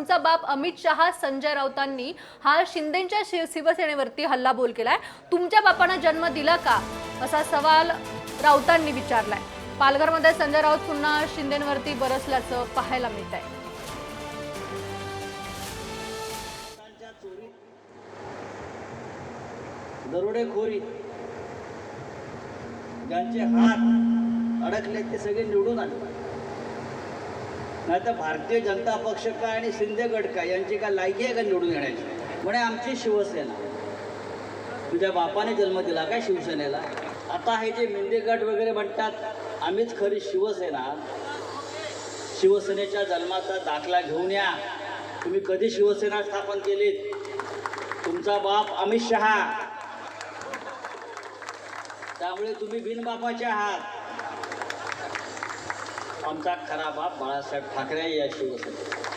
तुमचा बाप अमित शहा संजय राऊतांनी हा शिंदेच्या शिव शिवसेनेवरती हल्लाबोल केलाय. तुमच्या बापांना जन्म दिला का? असा सवाल राऊतांनी विचारलाय. पालघरमध्ये संजय राऊत पुन्हा शिंदेवरती बरसल्याचं पाहायला मिळत आहे दरोडेखोरी. ज्यांचे हात अडकले ते सगळे निवडून आले. नाही तर भारतीय जनता पक्ष काय आणि शिंदे गट काय यांची काय लायकी आहे का निवडून येण्याची? म्हणे आमची शिवसेना. तुझ्या बापाने जन्म दिला काय शिवसेनेला? आता हे जे मिंदे गट वगैरे म्हणतात आम्हीच खरी शिवसेना. शिवसेनेच्या जन्माचा दाखला घेऊन या. तुम्ही कधी शिवसेना स्थापन केलीत? तुमचा बाप अमित शहा. त्यामुळे तुम्ही बिनबापाचे आहात. आमचा खरा बाप बाळासाहेब ठाकरे या शिवसेनेत